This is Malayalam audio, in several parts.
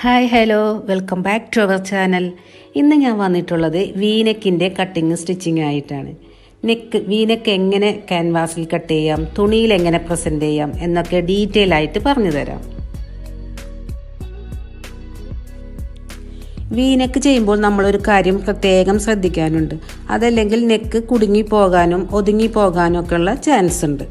Hi hello welcome back to our channel ഇന്ന് ഞാൻ വന്നിട്ടുള്ളത് വീനെക്കിന്റെ കട്ടിങ് സ്റ്റിച്ചിങ് ആയിട്ടാണ്. നെക്ക് വീനെക്ക് എങ്ങനെ ക്യാൻവാസിൽ കട്ട് ചെയ്യാം തുണിയിൽ എങ്ങനെ പ്രസന്റ് ചെയ്യാം എന്നൊക്കെ ഡീറ്റെയിൽ ആയിട്ട് പറഞ്ഞു തരാം. വീനെക്ക് ചെയ്യുമ്പോൾ നമ്മളൊരു കാര്യം പ്രത്യേകം ശ്രദ്ധിക്കാനുണ്ട്. അതല്ലെങ്കിൽ നെക്ക് കുടുങ്ങി പോകാനും ഒതുങ്ങി പോകാനും ഒക്കെ ഉള്ള ചാൻസ് ഉണ്ട്.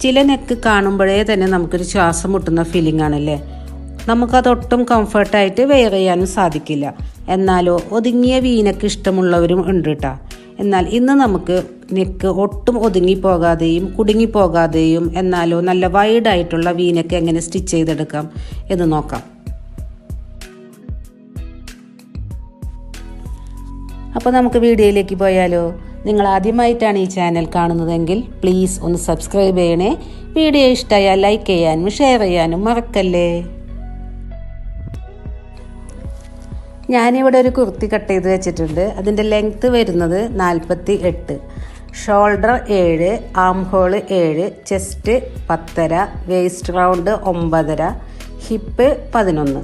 ചില നെക്ക് കാണുമ്പോഴേ തന്നെ നമുക്കൊരു ശ്വാസം മുട്ടുന്ന ഫീലിംഗ് ആണല്ലേ? നമുക്കതൊട്ടും കംഫർട്ടായിട്ട് വെയർ ചെയ്യാനും സാധിക്കില്ല. എന്നാലോ ഒതുങ്ങിയ വീനക്ക് ഇഷ്ടമുള്ളവരും ഉണ്ട് കേട്ടോ എന്നാൽ ഇന്ന് നമുക്ക് നെക്ക് ഒട്ടും ഒതുങ്ങി പോകാതെയും കുടുങ്ങി പോകാതെയും എന്നാലോ നല്ല വൈഡായിട്ടുള്ള വീനക്ക് എങ്ങനെ സ്റ്റിച്ച് ചെയ്തെടുക്കാം എന്ന് നോക്കാം. അപ്പോൾ നമുക്ക് വീഡിയോയിലേക്ക് പോയാലോ. നിങ്ങൾ ആദ്യമായിട്ടാണ് ഈ ചാനൽ കാണുന്നതെങ്കിൽ പ്ലീസ് ഒന്ന് സബ്സ്ക്രൈബ് ചെയ്യണേ. വീഡിയോ ഇഷ്ടമായാൽ ലൈക്ക് ചെയ്യാനും ഷെയർ ചെയ്യാനും മറക്കല്ലേ? ഞാനിവിടെ ഒരു കുർത്തി കട്ട് ചെയ്ത് വെച്ചിട്ടുണ്ട്. അതിന്റെ ലെങ്ത്ത് വരുന്നത് നാൽപ്പത്തി എട്ട് ഷോൾഡർ ഏഴ് ആം ഹോൾ ഏഴ് ചെസ്റ്റ് പത്തര വേസ്റ്റ് റൗണ്ട് ഒമ്പതര ഹിപ്പ് പതിനൊന്ന്.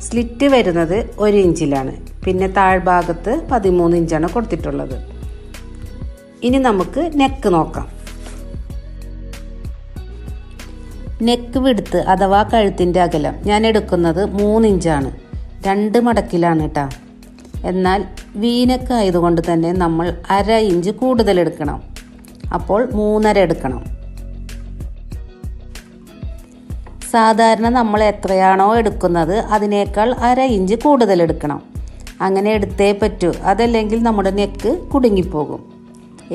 സ്ലിറ്റ് വരുന്നത് ഒരു ഇഞ്ചിലാണ്. പിന്നെ താഴ്ഭാഗത്ത് പതിമൂന്ന് ഇഞ്ചാണ് കൊടുത്തിട്ടുള്ളത്. ഇനി നമുക്ക് നെക്ക് നോക്കാം. നെക്ക് വിടുത്ത് അഥവാ കഴുത്തിന്റെ അകലം. ഞാൻ എടുക്കുന്നത് മൂന്ന് ഇഞ്ചാണ്. രണ്ട് മടക്കിലാണ് കേട്ടോ എന്നാൽ വീനക്ക് ആയതുകൊണ്ട് തന്നെ നമ്മൾ അര ഇഞ്ച് കൂടുതൽ എടുക്കണം. അപ്പോൾ മൂന്നര എടുക്കണം. സാധാരണ നമ്മൾ എത്രയാണോ എടുക്കുന്നത് അതിനേക്കാൾ അര ഇഞ്ച് കൂടുതൽ എടുക്കണം. അങ്ങനെ എടുത്തേ പറ്റൂ. അതല്ലെങ്കിൽ നമ്മുടെ നെക്ക് കുടുങ്ങിപ്പോകും.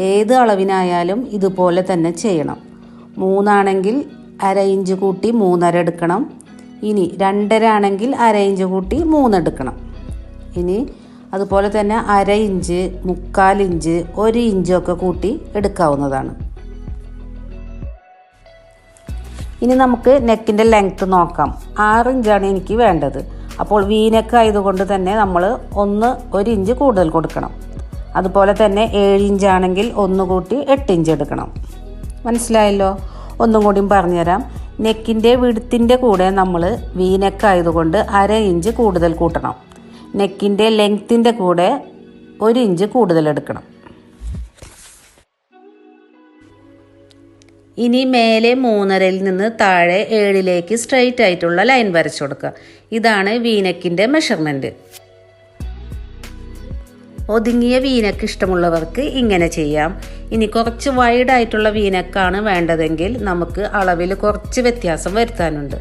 ഏത് അളവിനായാലും ഇതുപോലെ തന്നെ ചെയ്യണം. മൂന്നാണെങ്കിൽ അര ഇഞ്ച് കൂട്ടി മൂന്നര എടുക്കണം. ഇനി രണ്ടര ആണെങ്കിൽ അര ഇഞ്ച് കൂട്ടി മൂന്നെടുക്കണം. ഇനി അതുപോലെ തന്നെ അര ഇഞ്ച് മുക്കാൽ ഇഞ്ച് ഒരു ഇഞ്ചൊക്കെ കൂട്ടി എടുക്കാവുന്നതാണ്. ഇനി നമുക്ക് നെക്കിന്റെ ലെങ്ത്ത് നോക്കാം. ആറ് ഇഞ്ചാണ് എനിക്ക് വേണ്ടത്. അപ്പോൾ വീനൊക്കെ ആയതുകൊണ്ട് തന്നെ നമ്മൾ ഒന്ന് ഒരു ഇഞ്ച് കൂടുതൽ കൊടുക്കണം. അതുപോലെ തന്നെ ഏഴ് ഇഞ്ചാണെങ്കിൽ ഒന്ന് കൂട്ടി എട്ട് ഇഞ്ച് എടുക്കണം. മനസ്സിലായല്ലോ? ഒന്നും കൂടിയും പറഞ്ഞുതരാം. നെക്കിന്റെ വിടുത്തിന്റെ കൂടെ നമ്മൾ വീനക്ക് ആയതുകൊണ്ട് അര ഇഞ്ച് കൂടുതൽ കൂട്ടണം. നെക്കിന്റെ ലെങ്ത്തിന്റെ കൂടെ ഒരു ഇഞ്ച് കൂടുതൽ എടുക്കണം. ഇനി മേലെ മൂന്നരയിൽ നിന്ന് താഴെ ഏഴിലേക്ക് സ്ട്രെയിറ്റ് ആയിട്ടുള്ള ലൈൻ വരച്ചു കൊടുക്കുക. ഇതാണ് വീനക്കിന്റെ മെഷർമെന്റ് ഒതുങ്ങിയ വീനക്ക് ഇഷ്ടമുള്ളവർക്ക് ഇങ്ങനെ ചെയ്യാം. ഇനി കുറച്ച് വൈഡായിട്ടുള്ള വീനക്കാണ് വേണ്ടതെങ്കിൽ നമുക്ക് അളവിൽ കുറച്ച് വ്യത്യാസം വരുത്താനുണ്ട്.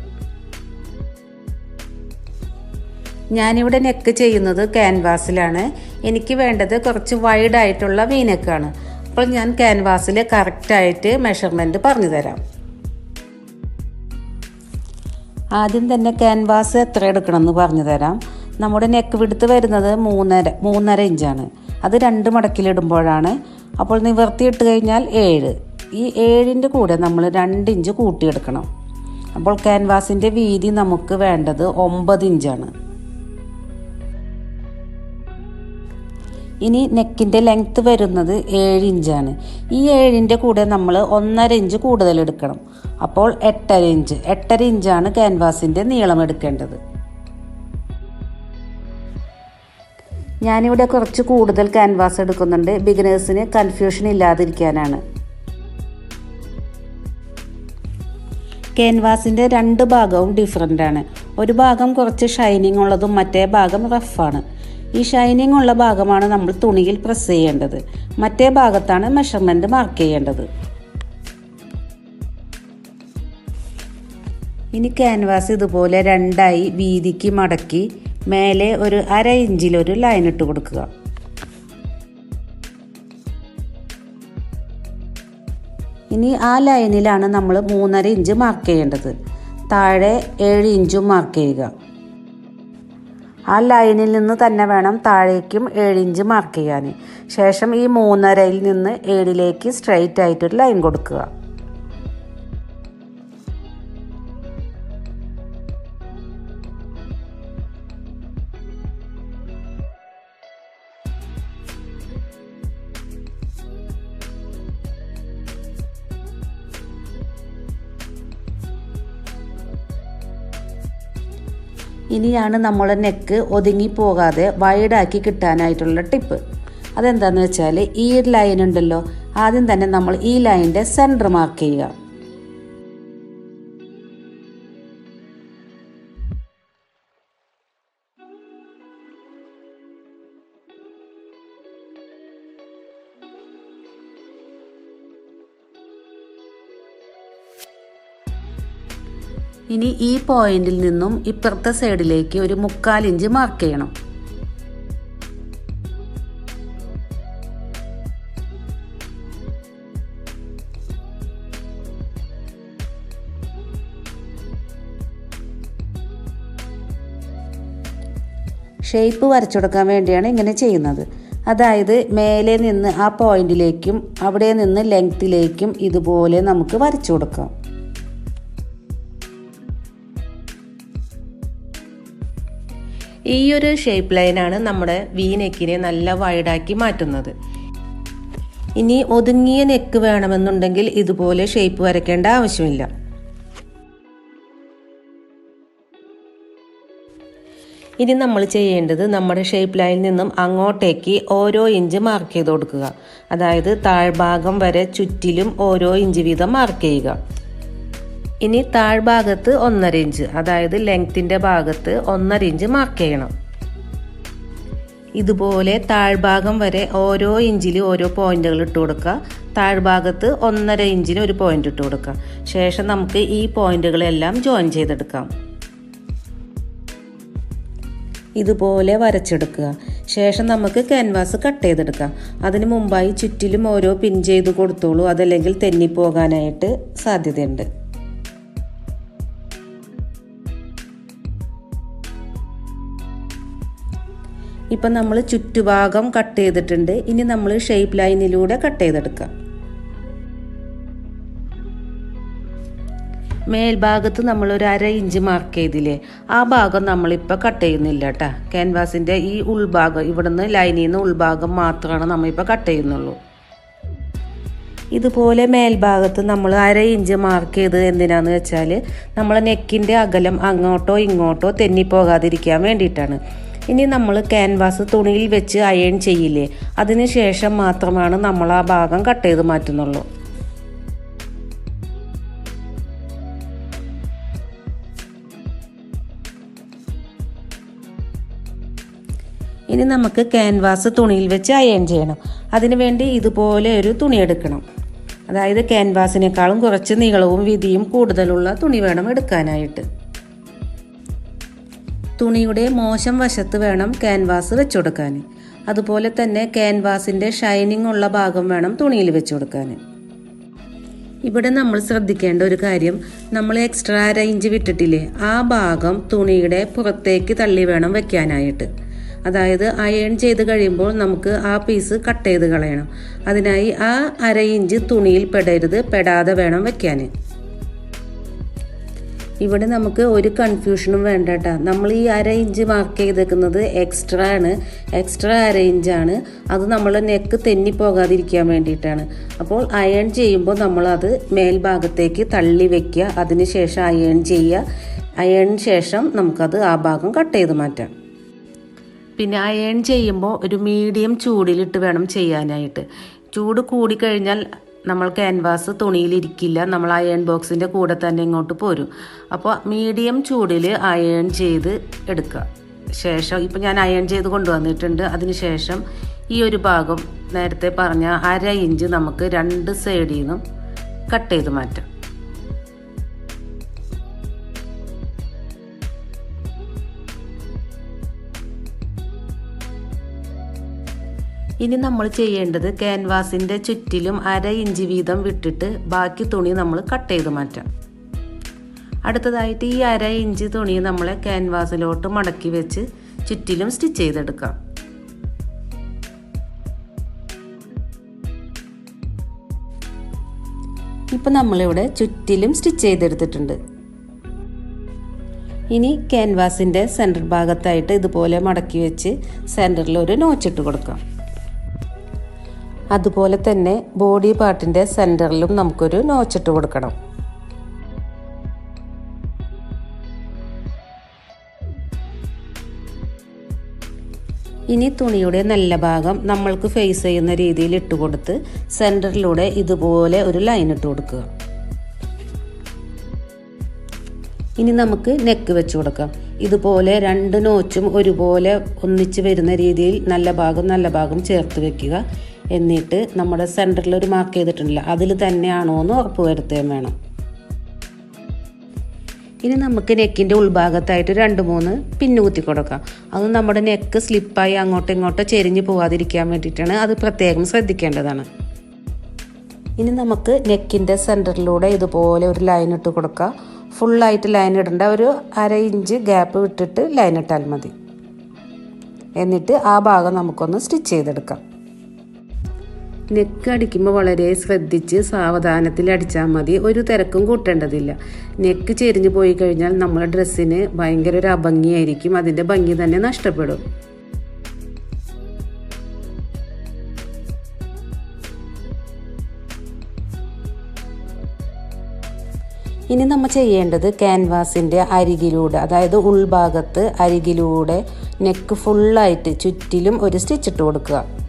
ഞാനിവിടെ നെക്ക് ചെയ്യുന്നത് ക്യാൻവാസിലാണ് എനിക്ക് വേണ്ടത് കുറച്ച് വൈഡായിട്ടുള്ള വീനക്കാണ്. അപ്പോൾ ഞാൻ ക്യാൻവാസിൽ കറക്റ്റായിട്ട് മെഷർമെന്റ് പറഞ്ഞു തരാം ആദ്യം തന്നെ ക്യാൻവാസ് എത്ര എടുക്കണം എന്ന് പറഞ്ഞു തരാം നമ്മുടെ നെക്ക് വിടുത്ത് വരുന്നത് മൂന്നര മൂന്നര ഇഞ്ചാണ് അത് രണ്ട് മടക്കിലിടുമ്പോഴാണ് അപ്പോൾ നിവർത്തിയിട്ട് കഴിഞ്ഞാൽ ഏഴ്. ഈ ഏഴിന്റെ കൂടെ നമ്മൾ രണ്ട് ഇഞ്ച് കൂട്ടിയെടുക്കണം. അപ്പോൾ ക്യാൻവാസിന്റെ വീതി നമുക്ക് വേണ്ടത് ഒമ്പത് ഇഞ്ചാണ് ഇനി നെക്കിന്റെ ലെങ്ത്ത് വരുന്നത് ഏഴ് ഇഞ്ചാണ് ഈ ഏഴിന്റെ കൂടെ നമ്മൾ ഒന്നര ഇഞ്ച് കൂടുതൽ എടുക്കണം. അപ്പോൾ എട്ടര ഇഞ്ച് എട്ടര ഇഞ്ചാണ് ക്യാൻവാസിന്റെ നീളം എടുക്കേണ്ടത്. ഞാനിവിടെ കുറച്ച് കൂടുതൽ ക്യാൻവാസ് എടുക്കുന്നുണ്ട്. ബിഗിനേഴ്സിന് കൺഫ്യൂഷൻ ഇല്ലാതിരിക്കാനാണ്. ക്യാൻവാസിന്റെ രണ്ട് ഭാഗവും ഡിഫറെന്റ് ആണ്. ഒരു ഭാഗം കുറച്ച് ഷൈനിങ് ഉള്ളതും മറ്റേ ഭാഗം റഫാണ് ഈ ഷൈനിങ് ഉള്ള ഭാഗമാണ് നമ്മൾ തുണിയിൽ പ്രസ് ചെയ്യേണ്ടത്. മറ്റേ ഭാഗത്താണ് മെഷർമെന്റ് മാർക്ക് ചെയ്യേണ്ടത്. ഇനി ക്യാൻവാസ് ഇതുപോലെ രണ്ടായി വീതിക്ക് മടക്കി മേലെ ഒരു അര ഇഞ്ചിലൊരു ലൈൻ ഇട്ട് കൊടുക്കുക. ഇനി ആ ലൈനിലാണ് നമ്മൾ മൂന്നര ഇഞ്ച് മാർക്ക് ചെയ്യേണ്ടത്. താഴെ ഏഴ് ഇഞ്ചും മാർക്ക് ചെയ്യുക. ആ ലൈനിൽ നിന്ന് തന്നെ വേണം താഴേക്കും ഏഴ് ഇഞ്ച് മാർക്ക് ചെയ്യാൻ. ശേഷം ഈ മൂന്നരയിൽ നിന്ന് ഏഴിലേക്ക് സ്ട്രെയിറ്റ് ആയിട്ടൊരു ലൈൻ കൊടുക്കുക. ഇനിയാണ് നമ്മളെ നെക്ക് ഒതുങ്ങി പോകാതെ വൈഡാക്കി കിട്ടാനായിട്ടുള്ള ടിപ്പ് അതെന്താണെന്ന് വെച്ചാൽ ഈ ലൈൻ ഉണ്ടല്ലോ ആദ്യം തന്നെ നമ്മൾ ഈ ലൈനിന്റെ സെന്റർ മാർക്ക് ചെയ്യുക. ഇനി ഈ പോയിന്റിൽ നിന്നും ഇപ്പുറത്തെ സൈഡിലേക്ക് ഒരു മുക്കാൽ ഇഞ്ച് മാർക്ക് ചെയ്യണം. ഷേപ്പ് വരച്ചെടുക്കാൻ വേണ്ടിയാണ് ഇങ്ങനെ ചെയ്യുന്നത്. അതായത് മേലെ നിന്ന് ആ പോയിന്റിലേക്കും അവിടെ നിന്ന് ലെങ്ത്തിലേക്കും ഇതുപോലെ നമുക്ക് വരച്ചു കൊടുക്കാം. ഈ ഒരു ഷേപ്പ് ലൈനാണ് നമ്മുടെ വി നെക്കിനെ നല്ല വൈഡാക്കി മാറ്റുന്നത്. ഇനി ഒതുങ്ങിയ നെക്ക് വേണമെന്നുണ്ടെങ്കിൽ ഇതുപോലെ ഷേപ്പ് വരയ്ക്കേണ്ട ആവശ്യമില്ല. ഇനി നമ്മൾ ചെയ്യേണ്ടത് നമ്മുടെ ഷേപ്പ് ലൈനിൽ നിന്നും അങ്ങോട്ടേക്ക് ഓരോ ഇഞ്ച് മാർക്ക് ചെയ്ത് കൊടുക്കുക. അതായത് താഴ്ഭാഗം വരെ ചുറ്റിലും ഓരോ ഇഞ്ച് വീതം മാർക്ക് ചെയ്യുക. ഇനി താഴ്ഭാഗത്ത് ഒന്നര ഇഞ്ച് അതായത് ലെങ്ത്തിന്റെ ഭാഗത്ത് ഒന്നര ഇഞ്ച് മാർക്ക് ചെയ്യണം. ഇതുപോലെ താഴ്ഭാഗം വരെ ഓരോ ഇഞ്ചിൽ ഓരോ പോയിന്റുകൾ ഇട്ട് കൊടുക്കുക. താഴ്ഭാഗത്ത് ഒന്നര ഇഞ്ചിന് ഒരു പോയിന്റ് ഇട്ട് കൊടുക്കുക. ശേഷം നമുക്ക് ഈ പോയിന്റുകളെല്ലാം ജോയിൻ ചെയ്തെടുക്കാം. ഇതുപോലെ വരച്ചെടുക്കുക. ശേഷം നമുക്ക് ക്യാൻവാസ് കട്ട് ചെയ്തെടുക്കാം. അതിന് മുമ്പായി ചുറ്റിലും ഓരോ പിൻ ചെയ്ത് കൊടുത്തോളൂ. അതല്ലെങ്കിൽ തെന്നിപ്പോകാനായിട്ട് സാധ്യതയുണ്ട്. ഇപ്പം നമ്മൾ ചുറ്റുഭാഗം കട്ട് ചെയ്തിട്ടുണ്ട്. ഇനി നമ്മൾ ഷേപ്പ് ലൈനിലൂടെ കട്ട് ചെയ്തെടുക്കാം. മേൽഭാഗത്ത് നമ്മൾ ഒരു അര ഇഞ്ച് മാർക്ക് ചെയ്തില്ലേ? ആ ഭാഗം നമ്മളിപ്പോൾ കട്ട് ചെയ്യുന്നില്ല കേട്ടോ ക്യാൻവാസിന്റെ ഈ ഉൾഭാഗം ഇവിടുന്ന് ലൈനിൽ നിന്ന് ഉൾഭാഗം മാത്രമാണ് നമ്മളിപ്പോൾ കട്ട് ചെയ്യുന്നുള്ളൂ. ഇതുപോലെ മേൽഭാഗത്ത് നമ്മൾ അര ഇഞ്ച് മാർക്ക് ചെയ്ത് എന്തിനാന്ന് വെച്ചാൽ നമ്മൾ നെക്കിന്റെ അകലം അങ്ങോട്ടോ ഇങ്ങോട്ടോ തെന്നിപ്പോകാതിരിക്കാൻ വേണ്ടിയിട്ടാണ്. ഇനി നമ്മൾ ക്യാൻവാസ് തുണിയിൽ വെച്ച് അയൺ ചെയ്യില്ലേ? അതിന് ശേഷം മാത്രമാണ് നമ്മൾ ആ ഭാഗം കട്ട് ചെയ്ത് മാറ്റുന്നുള്ളൂ. ഇനി നമുക്ക് ക്യാൻവാസ് തുണിയിൽ വെച്ച് അയൺ ചെയ്യണം. അതിനു വേണ്ടി ഇതുപോലെ ഒരു തുണി എടുക്കണം. അതായത് ക്യാൻവാസിനേക്കാളും കുറച്ച് നീളവും വീതിയും കൂടുതലുള്ള തുണി വേണം എടുക്കാനായിട്ട്. തുണിയുടെ മോശം വശത്ത് വേണം ക്യാൻവാസ് വെച്ചുകൊടുക്കാൻ അതുപോലെ തന്നെ ക്യാൻവാസിന്റെ ഷൈനിങ് ഉള്ള ഭാഗം വേണം തുണിയിൽ വെച്ച് കൊടുക്കാൻ ഇവിടെ നമ്മൾ ശ്രദ്ധിക്കേണ്ട ഒരു കാര്യം നമ്മൾ എക്സ്ട്രാ റേഞ്ച് വിട്ടിട്ടില്ലേ? ആ ഭാഗം തുണിയുടെ പുറത്തേക്ക് തള്ളി വേണം വെക്കാനായിട്ട്. അതായത് അയൺ ചെയ്ത് കഴിയുമ്പോൾ നമുക്ക് ആ പീസ് കട്ട് ചെയ്ത് കളയണം. അതിനായി ആ അര ഇഞ്ച് തുണിയിൽ പെടരുത് പെടാതെ വേണം വെക്കാൻ. ഇവിടെ നമുക്ക് ഒരു കൺഫ്യൂഷനും വേണ്ട കേട്ടോ നമ്മൾ ഈ അര ഇഞ്ച് മാർക്ക് ചെയ്തേക്കുന്നത് എക്സ്ട്രാ ആണ്. എക്സ്ട്രാ അര ഇഞ്ചാണ് അത് നമ്മൾ നെക്ക് തെന്നി പോകാതിരിക്കാൻ വേണ്ടിയിട്ടാണ്. അപ്പോൾ അയൺ ചെയ്യുമ്പോൾ നമ്മളത് മേൽഭാഗത്തേക്ക് തള്ളി വെക്കുക. അതിനുശേഷം അയൺ ചെയ്യുക. അയണിന് ശേഷം നമുക്കത് ആ ഭാഗം കട്ട് ചെയ്ത് മാറ്റാം. പിന്നെ അയൺ ചെയ്യുമ്പോൾ ഒരു മീഡിയം ചൂടിലിട്ട് വേണം ചെയ്യാനായിട്ട്. ചൂട് കൂടിക്കഴിഞ്ഞാൽ നമ്മൾ ക്യാൻവാസ് തുണിയിലിരിക്കില്ല. നമ്മൾ അയൺ ബോക്സിന്റെ കൂടെ തന്നെ ഇങ്ങോട്ട് പോരും. അപ്പോൾ മീഡിയം ചൂടിൽ അയൺ ചെയ്ത് എടുക്കുക ശേഷം ഇപ്പം ഞാൻ അയൺ ചെയ്ത് കൊണ്ടുവന്നിട്ടുണ്ട്. അതിന് ശേഷം ഈ ഒരു ഭാഗം നേരത്തെ പറഞ്ഞ അര ഇഞ്ച് നമുക്ക് രണ്ട് സൈഡിൽ നിന്നും കട്ട് ചെയ്ത് മാറ്റാം. ഇനി നമ്മൾ ചെയ്യേണ്ടത് ക്യാൻവാസിന്റെ ചുറ്റിലും അര ഇഞ്ച് വീതം വിട്ടിട്ട് ബാക്കി തുണി നമ്മൾ കട്ട് ചെയ്ത് മാറ്റാം. അടുത്തതായിട്ട് ഈ അര ഇഞ്ച് തുണി നമ്മൾ ക്യാൻവാസിലോട്ട് മടക്കി വെച്ച് ചുറ്റിലും സ്റ്റിച്ച് ചെയ്തെടുക്കാം. ഇപ്പം നമ്മളിവിടെ ചുറ്റിലും സ്റ്റിച്ച് ചെയ്തെടുത്തിട്ടുണ്ട്. ഇനി ക്യാൻവാസിന്റെ സെന്റർ ഭാഗത്തായിട്ട് ഇതുപോലെ മടക്കി വെച്ച് സെന്ററിൽ ഒരു നോച്ചിട്ട് കൊടുക്കാം. അതുപോലെ തന്നെ ബോഡി പാർട്ടിന്റെ സെന്ററിലും നമുക്കൊരു നോച്ചിട്ട് കൊടുക്കണം. ഇനി തുണിയുടെ നല്ല ഭാഗം നമ്മൾക്ക് ഫേസ് ചെയ്യുന്ന രീതിയിൽ ഇട്ട് കൊടുത്ത് സെന്ററിലൂടെ ഇതുപോലെ ഒരു ലൈൻ ഇട്ട് കൊടുക്കുക. ഇനി നമുക്ക് നെക്ക് വെച്ച് കൊടുക്കാം. ഇതുപോലെ രണ്ട് നോച്ചും ഒരുപോലെ ഒന്നിച്ച് വരുന്ന രീതിയിൽ നല്ല ഭാഗം നല്ല ഭാഗം ചേർത്ത് വെക്കുക. എന്നിട്ട് നമ്മുടെ സെന്ററിൽ ഒരു മാർക്ക് ചെയ്തിട്ടുണ്ടല്ലോ. അതിൽ തന്നെയാണോ എന്ന് ഉറപ്പ് വരുത്തുകയും വേണം. ഇനി നമുക്ക് നെക്കിന്റെ ഉൾഭാഗത്തായിട്ട് രണ്ട് മൂന്ന് പിന്നു കുത്തി കൊടുക്കാം. അത് നമ്മുടെ നെക്ക് സ്ലിപ്പായി അങ്ങോട്ടും ഇങ്ങോട്ടോ ചെരിഞ്ഞ് പോവാതിരിക്കാൻ വേണ്ടിയിട്ടാണ് അത് പ്രത്യേകം ശ്രദ്ധിക്കേണ്ടതാണ്. ഇനി നമുക്ക് നെക്കിന്റെ സെന്ററിലൂടെ ഇതുപോലെ ഒരു ലൈൻ ഇട്ട് കൊടുക്കാം. ഫുള്ളായിട്ട് ലൈൻ ഇടേണ്ട ഒരു അര ഇഞ്ച് ഗ്യാപ്പ് വിട്ടിട്ട് ലൈൻ ഇട്ടാൽ മതി. എന്നിട്ട് ആ ഭാഗം നമുക്കൊന്ന് സ്റ്റിച്ച് ചെയ്തെടുക്കാം. നെക്ക് അടിക്കുമ്പോൾ വളരെ ശ്രദ്ധിച്ച് സാവധാനത്തിൽ അടിച്ചാൽ മതി. ഒരു തിരക്കും കൂട്ടേണ്ടതില്ല. നെക്ക് ചെരിഞ്ഞു പോയി കഴിഞ്ഞാൽ നമ്മുടെ ഡ്രസ്സിന് ഭയങ്കര ഒരു അഭംഗിയായിരിക്കും. അതിന്റെ ഭംഗി തന്നെ നഷ്ടപ്പെടും. ഇനി നമ്മൾ ചെയ്യേണ്ടത് ക്യാൻവാസിന്റെ അരികിലൂടെ അതായത് ഉൾഭാഗത്ത് അരികിലൂടെ നെക്ക് ഫുള്ളായിട്ട് ചുറ്റിലും ഒരു സ്റ്റിച്ച് ഇട്ട് കൊടുക്കുക.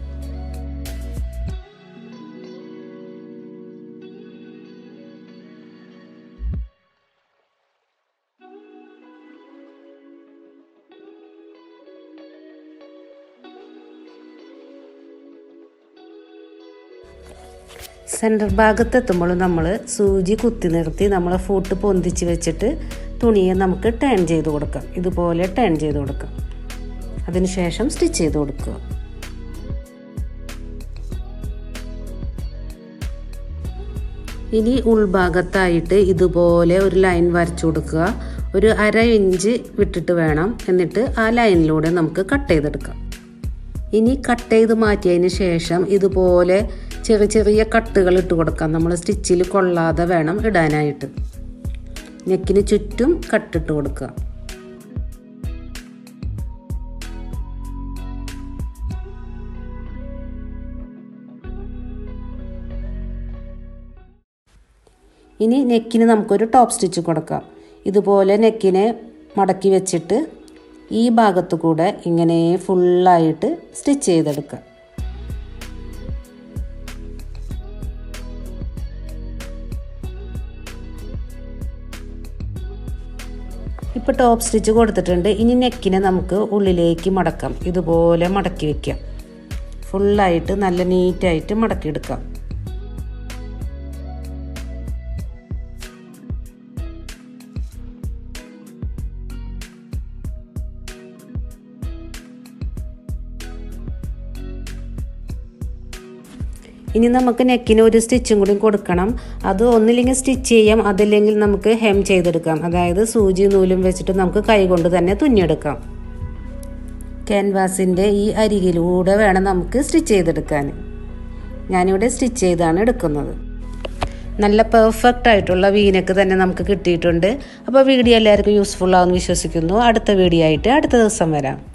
സെന്റർ ഭാഗത്തെത്തുമ്പോൾ നമ്മൾ സൂചി കുത്തി നിർത്തി നമ്മളെ ഫൂട്ട് പൊന്തിച്ച് വെച്ചിട്ട് തുണിയെ നമുക്ക് ടേൺ ചെയ്ത് കൊടുക്കാം. ഇതുപോലെ ടേൺ ചെയ്ത് കൊടുക്കാം. അതിനുശേഷം സ്റ്റിച്ച് ചെയ്ത് കൊടുക്കുക. ഇനി ഉൾഭാഗത്തായിട്ട് ഇതുപോലെ ഒരു ലൈൻ വരച്ചു കൊടുക്കുക. ഒരു അര ഇഞ്ച് വിട്ടിട്ട് വേണം. എന്നിട്ട് ആ ലൈനിലൂടെ നമുക്ക് കട്ട് ചെയ്തെടുക്കാം. ഇനി കട്ട് ചെയ്ത് മാറ്റിയതിന് ശേഷം ഇതുപോലെ ചെറിയ ചെറിയ കട്ടുകൾ ഇട്ട് കൊടുക്കാം. നമ്മൾ സ്റ്റിച്ചിൽ കൊള്ളാതെ വേണം ഇടാനായിട്ട്. നെക്കിന് ചുറ്റും കട്ടിട്ട് കൊടുക്കുക. ഇനി നെക്കിന് നമുക്കൊരു ടോപ്പ് സ്റ്റിച്ച് കൊടുക്കാം. ഇതുപോലെ നെക്കിനെ മടക്കി വെച്ചിട്ട് ഈ ഭാഗത്തു കൂടെ ഇങ്ങനെ ഫുള്ളായിട്ട് സ്റ്റിച്ച് ചെയ്തെടുക്കുക. ഇപ്പോൾ ടോപ്പ് സ്റ്റിച്ച് കൊടുത്തിട്ടുണ്ട്. ഇനി നെക്കിനെ നമുക്ക് ഉള്ളിലേക്ക് മടക്കാം. ഇതുപോലെ മടക്കി വയ്ക്കാം ഫുള്ളായിട്ട് നല്ല നീറ്റായിട്ട് മടക്കിയെടുക്കാം. ഇനി നമുക്ക് നെക്കിന് ഒരു സ്റ്റിച്ചും കൂടി കൊടുക്കണം. അത് ഒന്നില്ലെങ്കിൽ സ്റ്റിച്ച് ചെയ്യാം അതല്ലെങ്കിൽ നമുക്ക് ഹെം ചെയ്തെടുക്കാം. അതായത് സൂചി നൂലും വെച്ചിട്ട് നമുക്ക് കൈകൊണ്ട് തന്നെ തുന്നിയെടുക്കാം. ക്യാൻവാസിന്റെ ഈ അരികിലൂടെ വേണം നമുക്ക് സ്റ്റിച്ച് ചെയ്തെടുക്കാൻ. ഞാനിവിടെ സ്റ്റിച്ച് ചെയ്താണ് എടുക്കുന്നത്. നല്ല പെർഫെക്റ്റ് ആയിട്ടുള്ള വീനക്ക് തന്നെ നമുക്ക് കിട്ടിയിട്ടുണ്ട്. അപ്പോൾ വീഡിയോ എല്ലാവർക്കും യൂസ്ഫുൾ ആവുമെന്ന് വിശ്വസിക്കുന്നു. അടുത്ത വീഡിയോ ആയിട്ട് അടുത്ത ദിവസം വരാം.